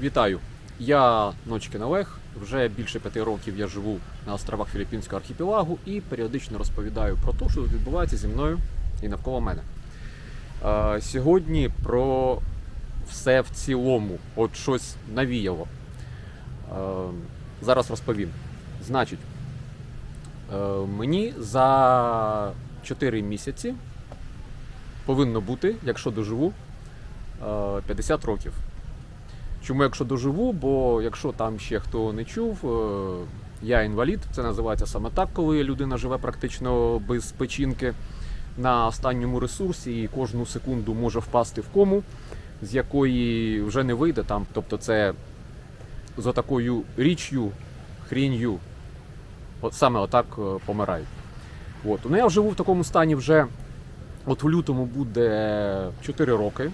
Вітаю! Я Ночкін Олег. Вже більше п'яти років я живу на островах Філіппінського архіпелагу і періодично розповідаю про те, що відбувається зі мною і навколо мене. Е, Сьогодні про все в цілому, от щось навіяло. Е, Зараз розповім. Значить, е, мені за 4 місяці повинно бути, якщо доживу, е, 50 років. Чому якщо доживу? Бо якщо там ще хто не чув, е, я інвалід, це називається саме так, коли людина живе практично без печінки на останньому ресурсі і кожну секунду може впасти в кому, з якої вже не вийде там. Тобто це за такою річчю, хрінью, от саме отак е, помирають. От. Ну я живу в такому стані вже от в лютому буде 4 роки.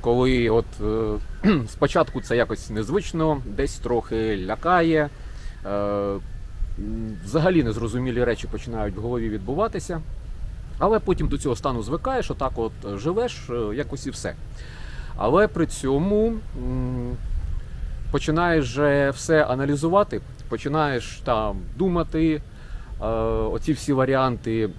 Коли спочатку це якось незвично, десь трохи лякає, е, взагалі незрозумілі речі починають в голові відбуватися. Але потім до цього стану звикаєш, отак от живеш, е, якось і все. Але при цьому починаєш же все аналізувати, починаєш там думати, е, оці всі варіанти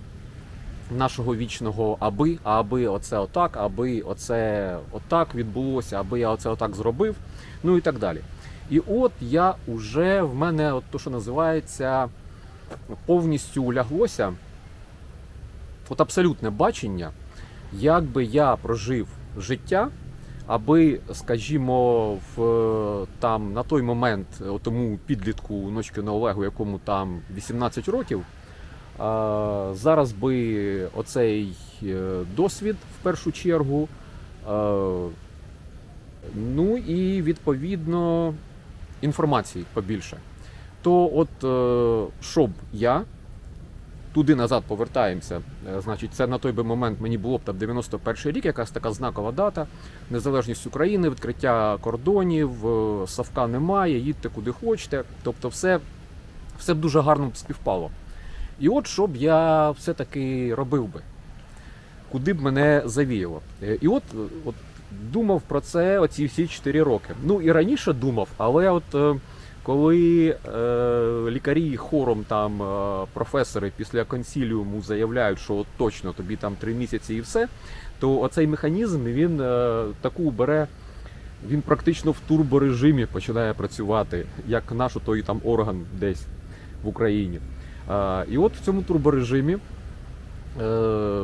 нашого вічного аби, аби оце отак, аби оце отак відбулося, аби я оце отак зробив, ну і так далі. І от я уже в мене, от то, що називається, повністю ляглося, от абсолютне бачення, як би я прожив життя, аби, скажімо, в там на той момент тому підлітку Ночкіна Олегу, якому там 18 років. Зараз би оцей е, досвід в першу чергу. Ну і відповідно інформації побільше. То от е, щоб я туди назад повертаємося, е, значить, це на той би момент мені було б там 91 рік, якась така знакова дата, незалежність України, відкриття кордонів, Савка немає, їдьте куди хочете. Тобто, все, все б дуже гарно співпало. І от що б я все-таки робив би, куди б мене завіяло. Е, І от, е, от думав про це оці всі 4 роки. Ну і раніше думав, але от е, коли е, лікарі хором там професори після консіліуму заявляють, що от точно тобі там 3 місяці і все, то оцей механізм він е, таку бере. Він практично в турборежимі починає працювати, як наш той там орган десь в Україні. І от в цьому турборежимі е,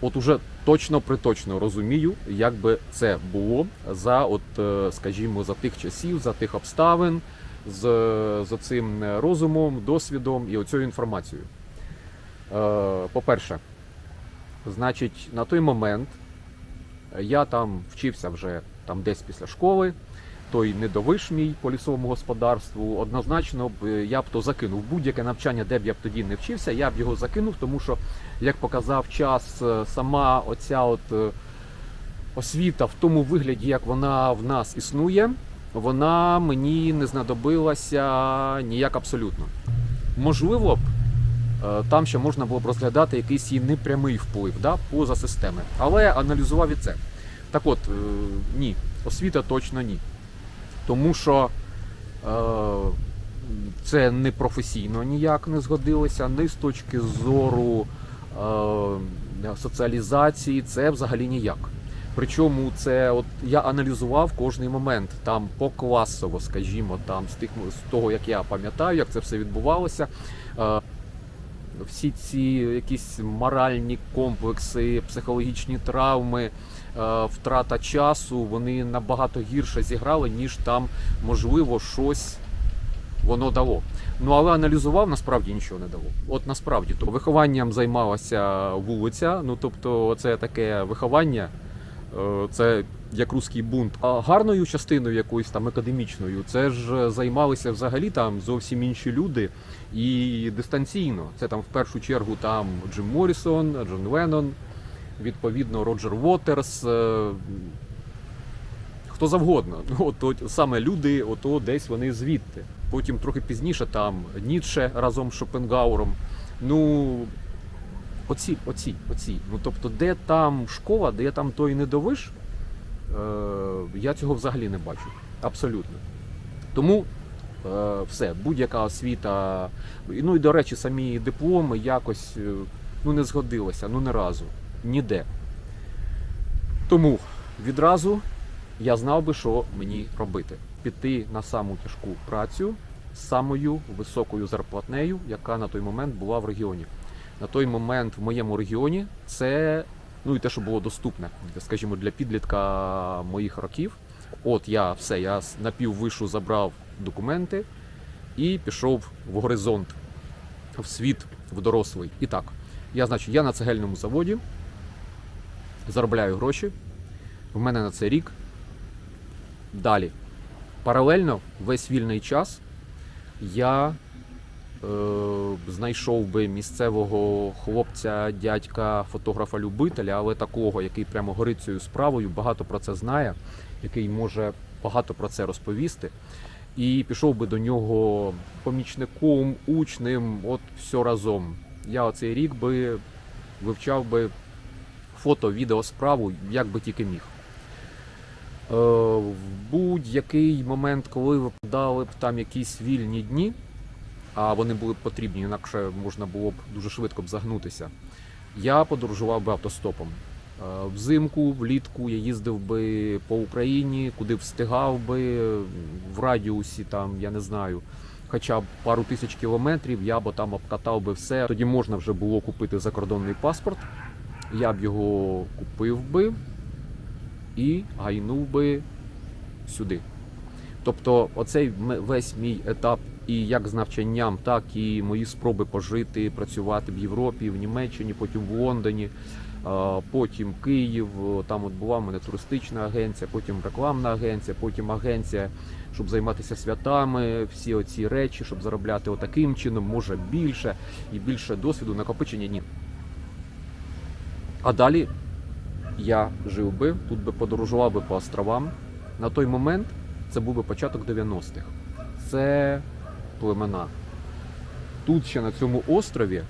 от уже точно приточно розумію, як би це було за, от, е, скажімо, за тих часів, за тих обставин, з, з цим розумом, досвідом і оцією інформацією. Е, По-перше, значить, на той момент я там вчився вже там десь після школи той недовиш мій по лісовому господарству, однозначно б е, я б то закинув. Будь-яке навчання, де б я б тоді не вчився, я б його закинув, тому що, як показав час, е, сама оця от е, освіта в тому вигляді, як вона в нас існує, вона мені не знадобилася ніяк абсолютно. Можливо б, там ще можна було б розглядати якийсь її непрямий вплив да, поза системи. Але аналізував і це. Так от, ні, освіта точно ні. Тому що е, це не професійно ніяк не згодилося, ні з точки зору е, соціалізації, це взагалі ніяк. Причому це от я аналізував кожний момент там покласово, скажімо, там з тих з того, як я пам'ятаю, як це все відбувалося. Е, всі ці якісь моральні комплекси, психологічні травми, втрата часу, вони набагато гірше зіграли, ніж там, можливо, щось воно дало. Ну але аналізував, насправді нічого не дало. От насправді то вихованням займалася вулиця. Ну тобто, це таке виховання, е, це як руський бунт. А гарною частиною якоюсь там академічною, це ж займалися взагалі там зовсім інші люди і дистанційно. Це там в першу чергу там Джим Моррісон, Джон Леннон, відповідно Роджер Уотерс. е, Хто завгодно. Ну, от, от саме люди, ото десь вони звідти. Потім трохи пізніше там Ніцше разом з Шопенгауером. Ну, оці, оці, оці. Ну тобто, де там школа, де там той недовиш, я цього взагалі не бачу. Абсолютно. Тому е, все, будь-яка освіта. Ну і до речі, самі дипломи якось е, ну, не згодилися, ну не разу, ніде. Тому відразу я знав би, що мені робити. Піти на саму тяжку працю з самою високою зарплатнею, яка на той момент була в регіоні. На той момент в моєму регіоні це ну і те, що було доступне, скажімо, для підлітка моїх років. От я все, я з напіввишу забрав документи і пішов в горизонт, в світ, в дорослий. І так, я, значить, я на цегельному заводі заробляю гроші. В мене на це рік. Далі. Паралельно весь вільний час я е, знайшов би місцевого хлопця, дядька, фотографа-любителя, але такого, який прямо горить цією справою, багато про це знає, який може багато про це розповісти. І пішов би до нього помічником, учнем, от все разом. Я оцей рік би вивчав би фото, відео справу, як би тільки міг. Е, В будь-який момент, коли випадали б там якісь вільні дні, а вони були б потрібні, інакше можна було б дуже швидко б загнутися, я подорожував би автостопом. Е, Взимку, влітку я їздив би по Україні, куди встигав би в радіусі, там, я не знаю, хоча б пару тисяч кілометрів, я б там обкатав би все. Тоді можна вже було купити закордонний паспорт. Я б його купив би і гайнув би сюди. Тобто, оцей весь мій етап, і як з навчанням, так і мої спроби пожити, працювати в Європі, в Німеччині, потім в Лондоні, потім Київ. Там от була в мене туристична агенція, потім рекламна агенція, потім агенція, щоб займатися святами, всі оці речі, щоб заробляти отаким чином, може більше і більше досвіду, накопичення ні. А далі я жив би, тут би подорожував би по островам. На той момент це був би початок 90-х. Це племена. Тут ще на цьому острові,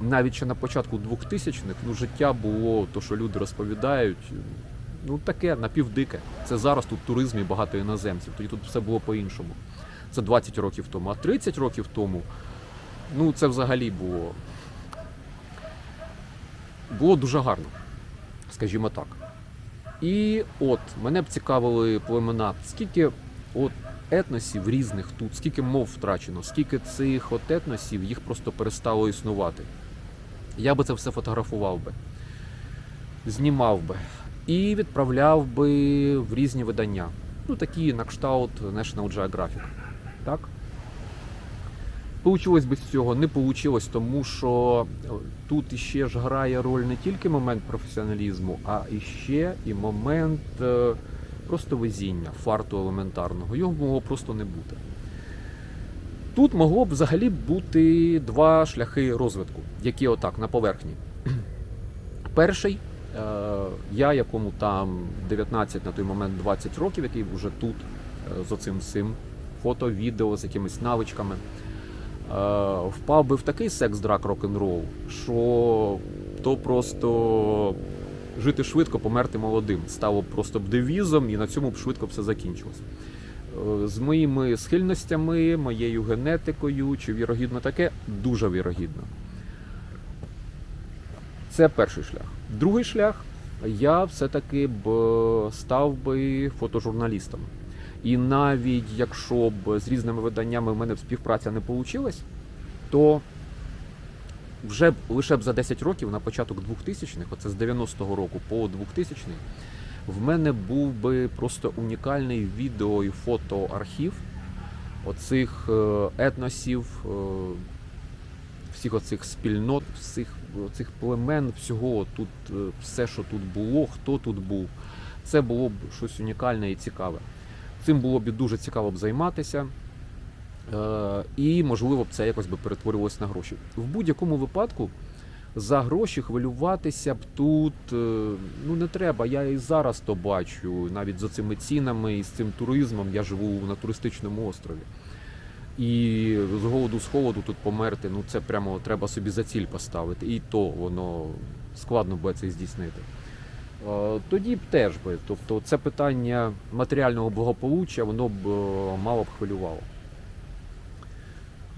навіть ще на початку 2000-х, ну, життя було, то, що люди розповідають, ну таке напівдике. Це зараз тут туризм і багато іноземців. Тоді тут все було по-іншому. Це 20 років тому. А 30 років тому, ну це взагалі було. Було дуже гарно скажімо так. І от мене б цікавили племена, скільки от етносів різних тут, скільки мов втрачено, скільки цих от етносів їх просто перестало існувати. Я би це все фотографував би, знімав би і відправляв би в різні видання. Ну, такі на кшталт National Geographic. Так? Получилось би з цього, не получилось, тому що е, тут іще ж грає роль не тільки момент професіоналізму, а іще і момент е, просто везіння, фарту елементарного. Його могло просто не бути. Тут могло б взагалі бути два шляхи розвитку, які отак на поверхні. Перший, е, я, якому там 19 на той момент 20 років, який вже тут з оцим всім фото, відео, з якимись навичками впав би в такий секс драк рок-н-рол, що то просто жити швидко, померти молодим. Стало просто б девізом, і на цьому б швидко все закінчилось. Е, З моїми схильностями, моєю генетикою, чи вірогідно таке, дуже вірогідно. Це перший шлях. Другий шлях я все-таки б е, став би фотожурналістом. І навіть якщо б з різними виданнями в мене співпраця не вийшла, то вже б лише б за 10 років на початок 2000-х, оце з 90-го року по 2000-й, в мене був би просто унікальний відео і фотоархів оцих е, етносів, е, всіх оцих спільнот, всіх цих племен, всього тут, е, все, що тут було, хто тут був. Це було б щось унікальне і цікаве. Цим було б дуже цікаво б займатися. Е, І, можливо, б це якось би перетворювалося на гроші. В будь-якому випадку за гроші хвилюватися б тут е, ну не треба. Я і зараз то бачу, навіть за цими цінами і з цим туризмом я живу на туристичному острові. І з голоду з холоду тут померти, ну це прямо треба собі за ціль поставити. І то воно складно буде це здійснити. Е, Тоді б теж би. Тобто це питання матеріального благополуччя, воно б е, мало б хвилювало.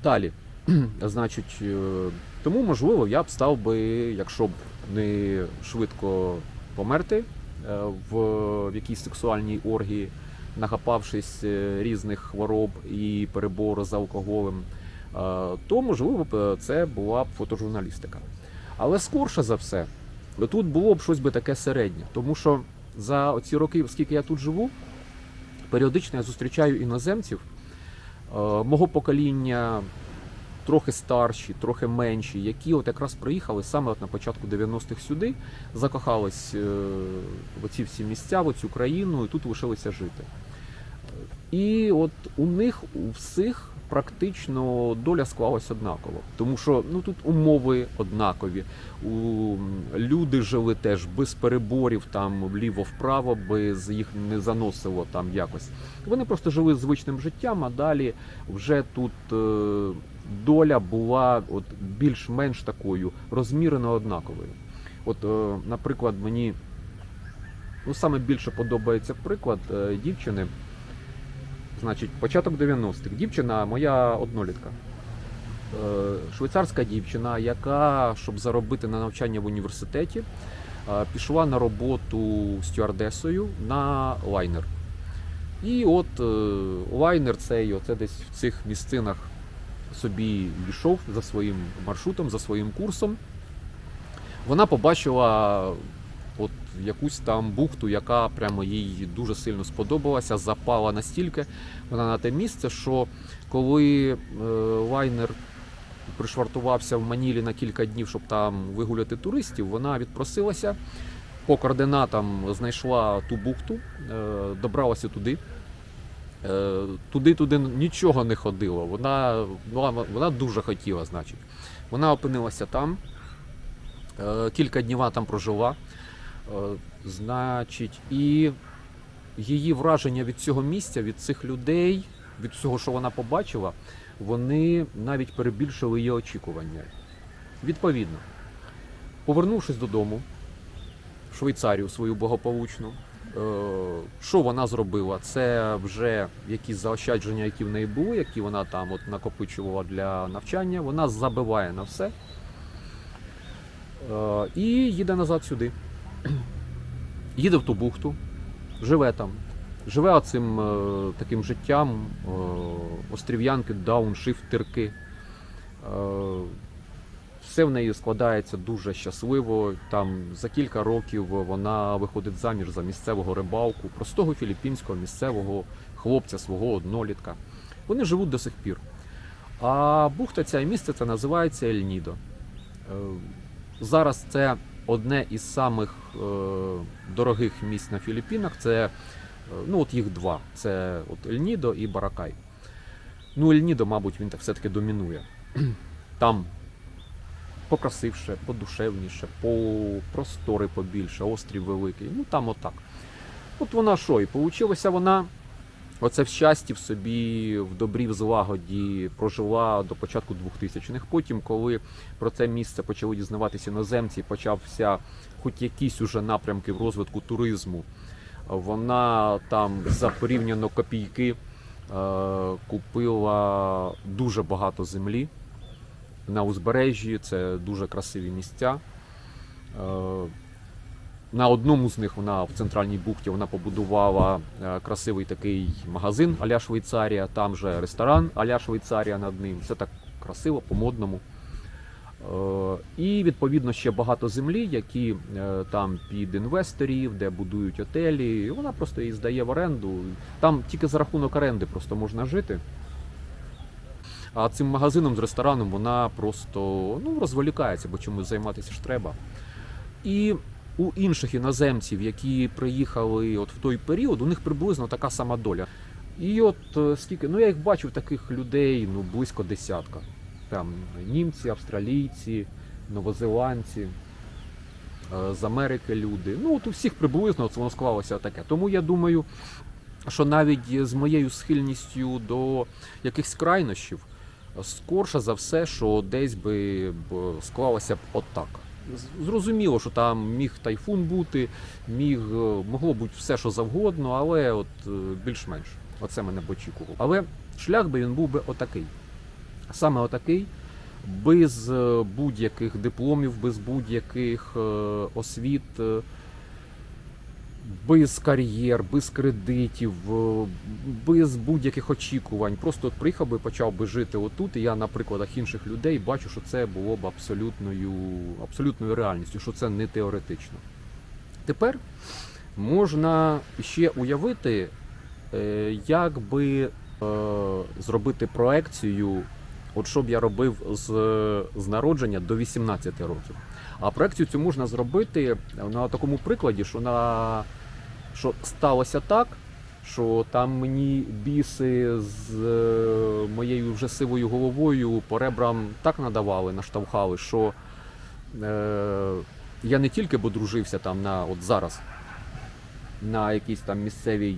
Далі, значить, е, тому можливо, я б став би, якщо б не швидко померти в, в якійсь сексуальній оргії, нахапавшись різних хвороб і перебору з алкоголем, то можливо це була б фотожурналістика. Але скорше за все, тут було б щось би таке середнє, тому що за ці роки, скільки я тут живу, періодично я зустрічаю іноземців е, мого покоління, трохи старші, трохи менші, які от якраз приїхали саме от на початку 90-х сюди, закохались е, в оці всі місця, в оцю країну, і тут лишилися жити. І от у них у всіх практично доля склалась однаково, тому що ну тут умови однакові. У люди жили теж без переборів, там вліво-вправо, без їх не заносило там якось. Вони просто жили звичним життям, а далі вже тут е, доля була от більш-менш такою розмірено однаковою. От, е, наприклад, мені ну, саме більше подобається приклад е, дівчини. Значить, початок 90-х. Дівчина моя однолітка. Е, Швейцарська дівчина, яка, щоб заробити на навчання в університеті, е, пішла на роботу стюардесою на лайнер. І от е, лайнер цей, оце десь в цих місцинах собі йшов за своїм маршрутом, за своїм курсом. Вона побачила от якусь там бухту, яка прямо їй дуже сильно сподобалася, запала настільки вона на те місце, що коли е, лайнер пришвартувався в Манілі на кілька днів, щоб там вигуляти туристів, вона відпросилася по координатам знайшла ту бухту, е, добралася туди. Е, Туди-туди нічого не ходило. Вона, вона, дуже хотіла, значить. Вона опинилася там. Е, Кілька днів там прожила. Е, Значить, і її враження від цього місця, від цих людей, від всього, що вона побачила, вони навіть перебільшили її очікування. Відповідно, повернувшись додому в Швейцарію свою благополучну, е, що вона зробила? Це вже якісь заощадження, які в неї були, які вона там от накопичувала для навчання. Вона забиває на все е, і їде назад сюди. Їде в ту бухту, живе там, живе оцим е, таким життям е, острів'янки, дауншифтерки. Е, все в неї складається дуже щасливо. Там за кілька років вона виходить заміж за місцевого рибалку, простого філіппінського місцевого хлопця, свого однолітка. Вони живуть до сих пір. А бухта ця і місце це називається Ель-Нідо. Зараз це одне із самих е, дорогих місць на Філіппінах. Це е, ну, от їх два: це от Ель-Нідо і Баракай. Ну, Ель-Нідо, мабуть, він так все-таки домінує. Там покрасивше, подушевніше, по простори побільше, острів великий. Ну там отак. От вона що, і получилося вона. Оце в щасті в собі, в добрі, в злагоді прожила до початку 2000-х. Потім, коли про це місце почали дізнаватися іноземці, почався хоч якісь уже напрямки в розвитку туризму. Вона там за порівняно копійки е, купила дуже багато землі на узбережжі. Це дуже красиві місця. На одному з них вона в центральній бухті вона побудувала е, красивий такий магазин Аля Швейцарія, там же ресторан Аля Швейцарія над ним. Все так красиво, по-модному. Е, І відповідно ще багато землі, які е, там під інвесторів, де будують отелі. Вона просто її здає в оренду. Там тільки за рахунок оренди просто можна жити. А цим магазином з рестораном вона просто ну, розволікається, бо чомусь займатися ж треба. І у інших іноземців, які приїхали от в той період, у них приблизно така сама доля. І от е, скільки, ну я їх бачив таких людей, ну близько десятка. Там німці, австралійці, новозеландці, е, з Америки люди. Ну от у всіх приблизно от воно склалося таке. Тому я думаю, що навіть з моєю схильністю до якихось крайнощів, скорше за все, що десь би склалося б отак. Зрозуміло, що там міг тайфун бути, міг, е, могло бути все, що завгодно, але от е, більш-менш. Оце мене б очікувало. Але шлях би він був би отакий. Саме отакий, без е, будь-яких дипломів, без будь-яких освіт, без кар'єр, без кредитів, е, без будь-яких очікувань. Просто от приїхав би, почав би жити отут, і я на прикладах інших людей бачу, що це було б абсолютною, абсолютною реальністю, що це не теоретично. Тепер можна ще уявити, е, як би е, зробити проекцію, от що б я робив з, з народження до 18 років. А проекцію цю можна зробити на такому прикладі, що на що сталося так, що там мені біси з е, моєю вже сивою головою по ребрам так надавали, наштовхали, що е, я не тільки б одружився там на от зараз на якійсь там місцевій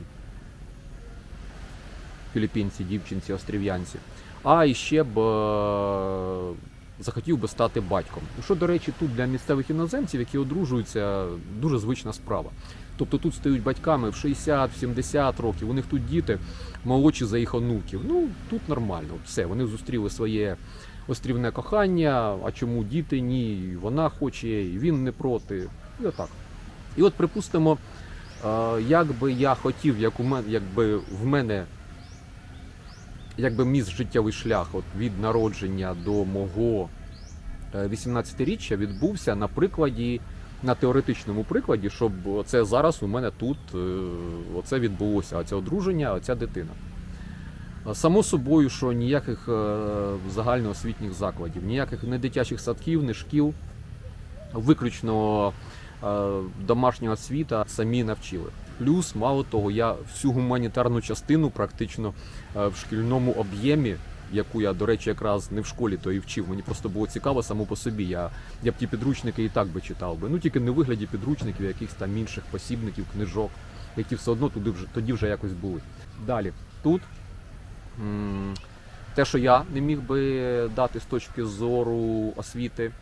філіппінці, дівчинці, острів'янці, а іще б е, захотів би стати батьком. Що, до речі, тут для місцевих іноземців, які одружуються, дуже звична справа. Тобто тут стають батьками в 60-70 років, у них тут діти молодші за їх онуків. Ну, тут нормально, все, вони зустріли своє острівне кохання, а чому діти ні, вона хоче, і він не проти. І отак. І от, припустимо, як би я хотів, як у мене, якби в мене якби мій життєвий шлях от від народження до мого е, 18-річчя відбувся на прикладі, на теоретичному прикладі, щоб це зараз у мене тут е, оце відбулося, оце одруження, оця дитина. Само собою, що ніяких е, загальноосвітніх закладів, ніяких не дитячих садків, не шкіл, виключно е, домашня освіта самі навчили. Плюс, мало того, я всю гуманітарну частину практично е, в шкільному об'ємі, яку я, до речі, якраз не в школі то і вчив. Мені просто було цікаво само по собі. Я, я б ті підручники і так би читав би. Ну тільки не вигляді підручників, якихось там інших посібників, книжок, які все одно туди вже тоді вже якось були. Далі тут те, що я не міг би дати з точки зору освіти,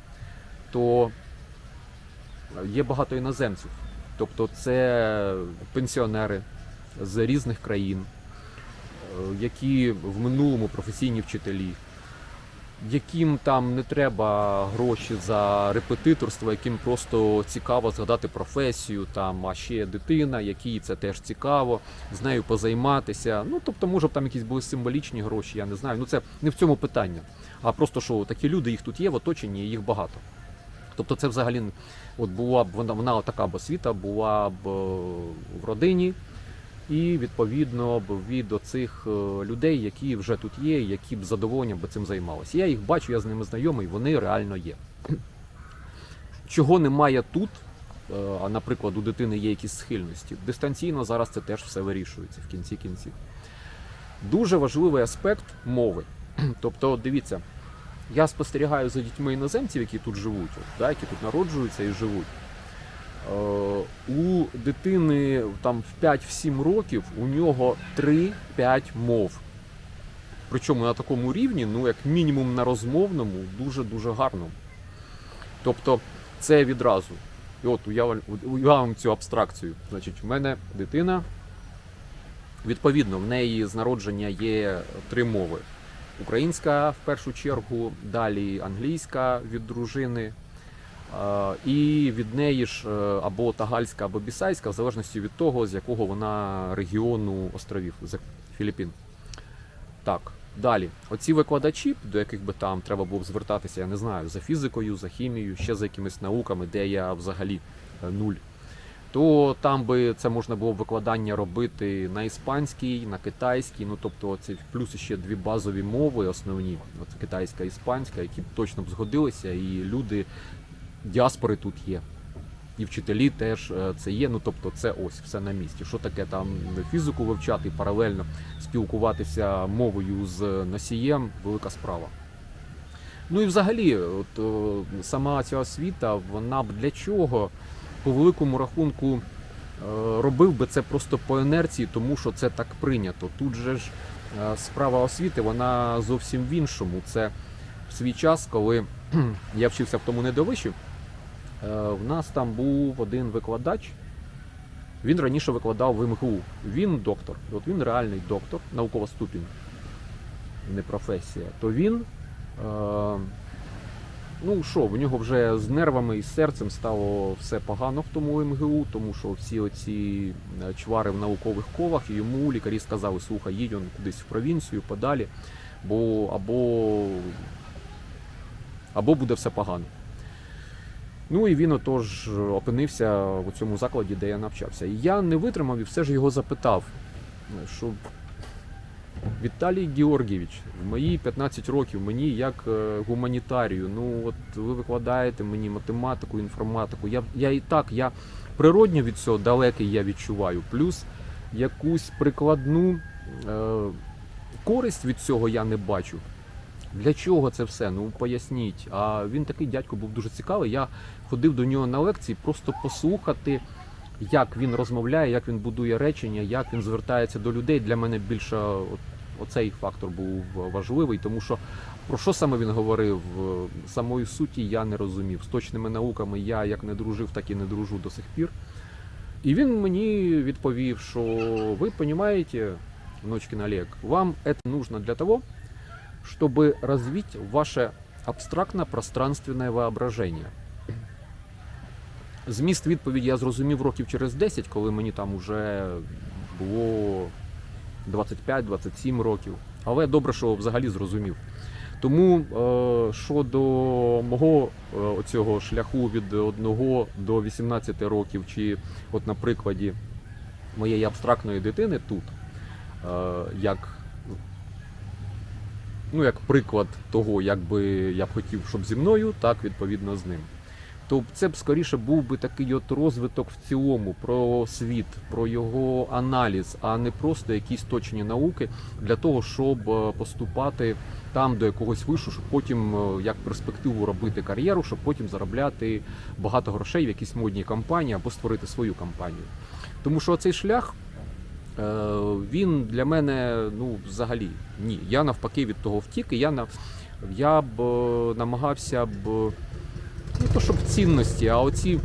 то є багато іноземців. Тобто це пенсіонери з різних країн, е, які в минулому професійні вчителі, яким там не треба гроші за репетиторство, яким просто цікаво згадати професію, там, а ще дитина, якій це теж цікаво, з нею позайматися. Ну, тобто, може б там якісь були символічні гроші, я не знаю. Ну це не в цьому питання. А просто що такі люди, їх тут є в оточенні, їх багато. Тобто це взагалі от була б вона, вона така б освіта була б е, в родині, і відповідно б від оцих е, людей, які вже тут є, які б задоволенням би цим займалися. Я їх бачу, я з ними знайомий, вони реально є. Чого немає тут, е, а наприклад, у дитини є якісь схильності. Дистанційно зараз це теж все вирішується в кінці кінців. Дуже важливий аспект мови. Тобто, дивіться, я спостерігаю за дітьми іноземців, які тут живуть, да, які тут народжуються і живуть. Е, у дитини там в 5-7 років у нього 3-5 мов. Причому на такому рівні, ну як мінімум на розмовному, дуже-дуже гарному. Тобто це відразу. І от уявимо цю абстракцію. Значить, в мене дитина. Відповідно, в неї з народження є три мови: українська в першу чергу, далі англійська від дружини, і від неї ж е, або тагальська, або бісайська, в залежності від того, з якого вона регіону островів з Філіппін. Так, далі. Оці викладачі, до яких би там треба було звертатися, я не знаю, за фізикою, за хімією, ще за якимись науками, де я взагалі е, нуль. То там би це можна було б викладання робити на іспанській, на китайській, ну тобто це плюс ще дві базові мови основні, от китайська і іспанська, які б точно б згодилися, і люди діаспори тут є. І вчителі теж е, це є. Ну тобто, це ось все на місці. Що таке там фізику вивчати, паралельно спілкуватися мовою з носієм велика справа. Ну і взагалі, от, сама ця освіта, вона б для чого по великому рахунку е, робив би це просто по інерції, тому що це так прийнято. Тут же ж е, справа освіти, вона зовсім в іншому. Це в свій час, коли я вчився в тому недовищі, Е, В нас там був один викладач. Він раніше викладав в МГУ. Він доктор. От він реальний доктор, наукова ступінь, не професія. То він. Ну що, в нього вже з нервами і серцем стало все погано в тому МГУ, тому що всі оці е, чвари в наукових колах, йому лікарі сказали, слухай, їдь он кудись в провінцію, подалі, бо або, або буде все погано. Ну і він отож опинився у цьому закладі, де я навчався. І я не витримав і все ж його запитав, що Віталій Георгійович, в мої 15 років мені як е, гуманітарію, ну от ви викладаєте мені математику, інформатику. Я, я і так, я природньо від цього далекий я відчуваю. Плюс якусь прикладну е, користь від цього я не бачу. Для чого це все? Ну поясніть. А він такий дядько був дуже цікавий. Я ходив до нього на лекції просто послухати, як він розмовляє, як він будує речення, як він звертається до людей. Для мене більше от, оцей фактор був важливий, тому що про що саме він говорив, е, самої суті я не розумів. З точними науками я як не дружив, так і не дружу до сих пір. І він мені відповів, що ви розумієте, внучкин Олег, вам це нужно для того, чтобы развить ваше абстрактно-пространственное воображение. Зміст відповіді я зрозумів років через 10, коли мені там уже було 25-27 років. Але добре, що взагалі зрозумів. Тому е, щодо мого е, оцього шляху від 1 до 18 років, чи от на прикладі моєї абстрактної дитини тут, е, як ну, як приклад того, як би я б хотів, щоб зі мною, так відповідно з ним. То це б скоріше був би такий от розвиток в цілому про світ, про його аналіз, а не просто якісь точні науки для того, щоб е, поступати там до якогось вишу, щоб потім е, як перспективу робити кар'єру, щоб потім заробляти багато грошей в якійсь модній компанії або створити свою компанію. Тому що цей шлях Е, він для мене ну взагалі ні. Я навпаки від того втік, і я я б намагався б не то, щоб цінності, а оці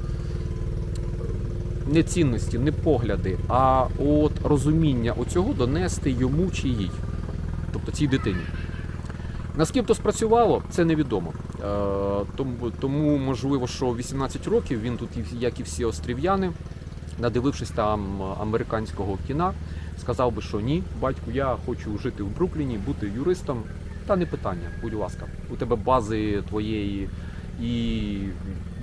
не цінності, не погляди, а от розуміння оцього донести йому чи їй, тобто цій дитині. Наскільки то спрацювало, це невідомо. Е, тому можливо, що 18 років він тут, як і всі острів'яни, надивившись там американського кіна, сказав би, що ні, батьку, я хочу жити в Брукліні, бути юристом. Та не питання, будь ласка, у тебе бази твоєї і,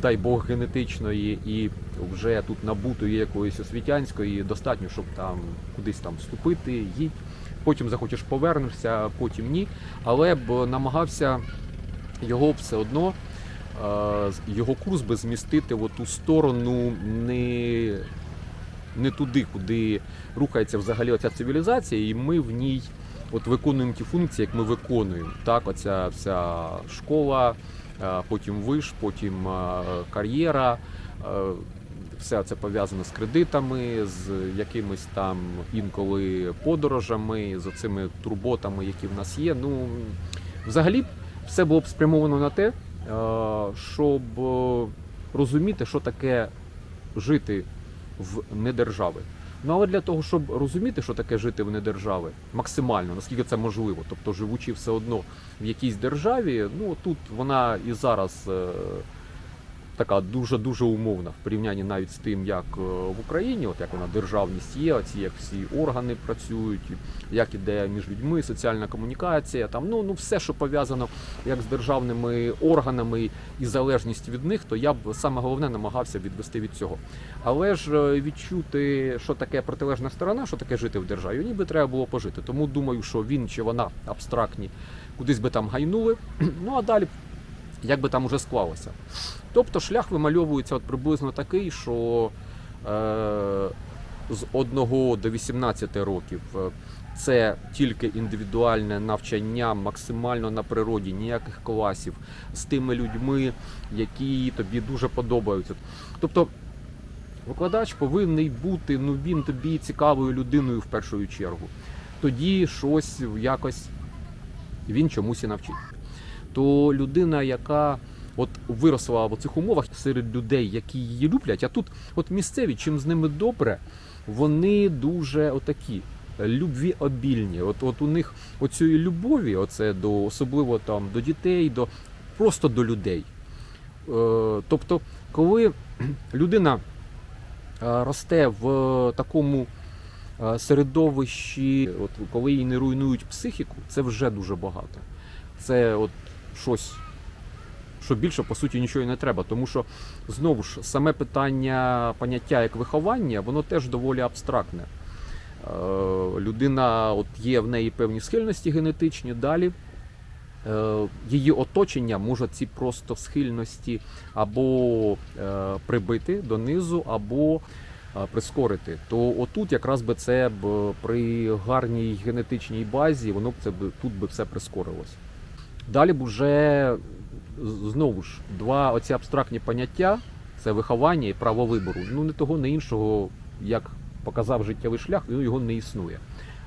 дай Бог, генетичної, і вже тут набутої якоїсь освітянської, достатньо, щоб там кудись там вступити, їдь. Потім захочеш повернешся, потім ні. Але б намагався його все одно е, його курс би змістити в ту сторону не, не туди, куди рухається взагалі оця цивілізація, і ми в ній от виконуємо ті функції, як ми виконуємо. Так, оця вся школа, потім виш, потім е, кар'єра. е, Все це пов'язано з кредитами, з якимись там інколи подорожами, з цими турботами, які в нас є. Ну, взагалі, все було б спрямовано на те, е, щоб е, розуміти, що таке жити в недержави. Ну але для того, щоб розуміти, що таке жити в недержави, максимально, наскільки це можливо, тобто живучи все одно в якійсь державі, ну тут вона і зараз е, така дуже дуже умовна в порівнянні навіть з тим, як е, в Україні, от як вона державність є, ці як всі органи працюють, як іде між людьми, соціальна комунікація, там ну ну все, що пов'язано як з державними органами і залежність від них, то я б саме головне намагався відвести від цього. Але ж е, відчути, що таке протилежна сторона, що таке жити в державі, ніби треба було пожити. Тому думаю, що він чи вона абстрактні, кудись би там гайнули. Ну а далі, як би там уже склалося. Тобто шлях вимальовується от приблизно такий, що е, з 1 до 18 років е, це тільки індивідуальне навчання, максимально на природі, ніяких класів, з тими людьми, які тобі дуже подобаються. Тобто викладач повинен бути, ну він тобі цікавою людиною в першу чергу. Тоді щось якось він чомусь і навчить. То людина, яка от виросла в цих умовах серед людей, які її люблять. А тут, от місцеві, чим з ними добре, вони дуже отакі. Любві обільні. От, от у них оцієї любові, оце до особливо там до дітей, до просто до людей. Е, тобто, коли людина е, росте в такому е, середовищі, от коли їй не руйнують психіку, це вже дуже багато. Це от щось, що більше по суті нічого і не треба. Тому що знову ж саме питання поняття як виховання, воно теж доволі абстрактне. Е, Людина, от є в неї певні схильності генетичні, далі е, її оточення може ці просто схильності або е, прибити донизу, або прискорити. То отут якраз би це б при гарній генетичній базі, воно б це б тут би все прискорилось. Далі б уже з- знову ж два оці абстрактні поняття це виховання і право вибору. Ну не того, не іншого, як показав життєвий шлях, ну, його не існує.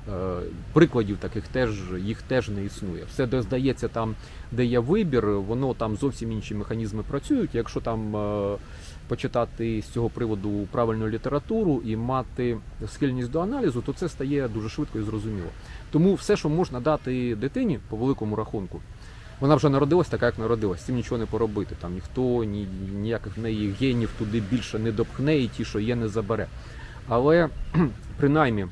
Е, Прикладів таких теж їх теж не існує. Все, де здається, там, де є вибір, воно там зовсім інші механізми працюють. Якщо там е, почитати з цього приводу правильну літературу і мати схильність до аналізу, то це стає дуже швидко і зрозуміло. Тому все, що можна дати дитині по великому рахунку, вона вже народилась така, як народилась. Цим нічого не поробити. Там ніхто ні, ніяких в неї генів туди більше не допхне і ті, що є, не забере. Але принаймні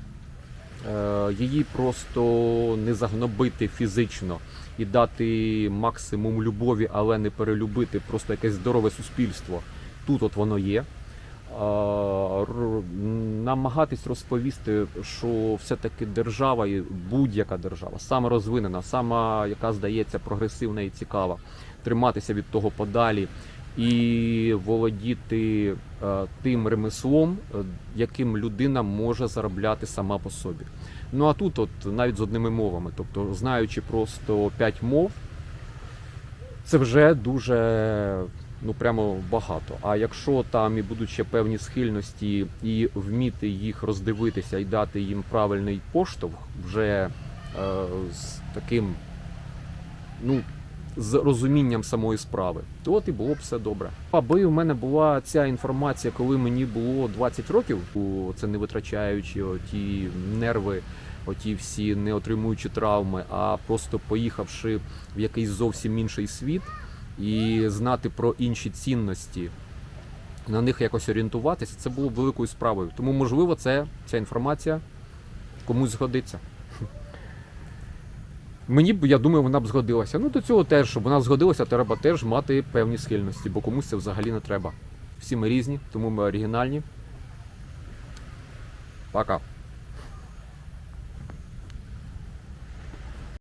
е, її просто не загнобити фізично і дати максимум любові, але не перелюбити просто якесь здорове суспільство. Тут от воно є. Намагатись розповісти, що все-таки держава, будь-яка держава, саме розвинена, сама, яка здається прогресивна і цікава, триматися від того подалі і володіти е, тим ремеслом, е, яким людина може заробляти сама по собі. Ну а тут, от навіть з одними мовами, тобто знаючи просто п'ять мов, це вже дуже ну прямо багато. А якщо там і будуть ще певні схильності, і вміти їх роздивитися і дати їм правильний поштовх, вже е, з таким, ну з розумінням самої справи, то от і було б все добре. Аби в мене була ця інформація, коли мені було 20 років, це не витрачаючи ті нерви, оті всі не отримуючи травми, а просто поїхавши в якийсь зовсім інший світ і знати про інші цінності, на них якось орієнтуватися, це було б великою справою. Тому, можливо, це ця інформація комусь згодиться. Мені б, я думаю, вона б згодилася. Ну, до цього теж, щоб вона згодилася, треба теж мати певні схильності, бо комусь це взагалі не треба. Всі ми різні, тому ми оригінальні. Пока.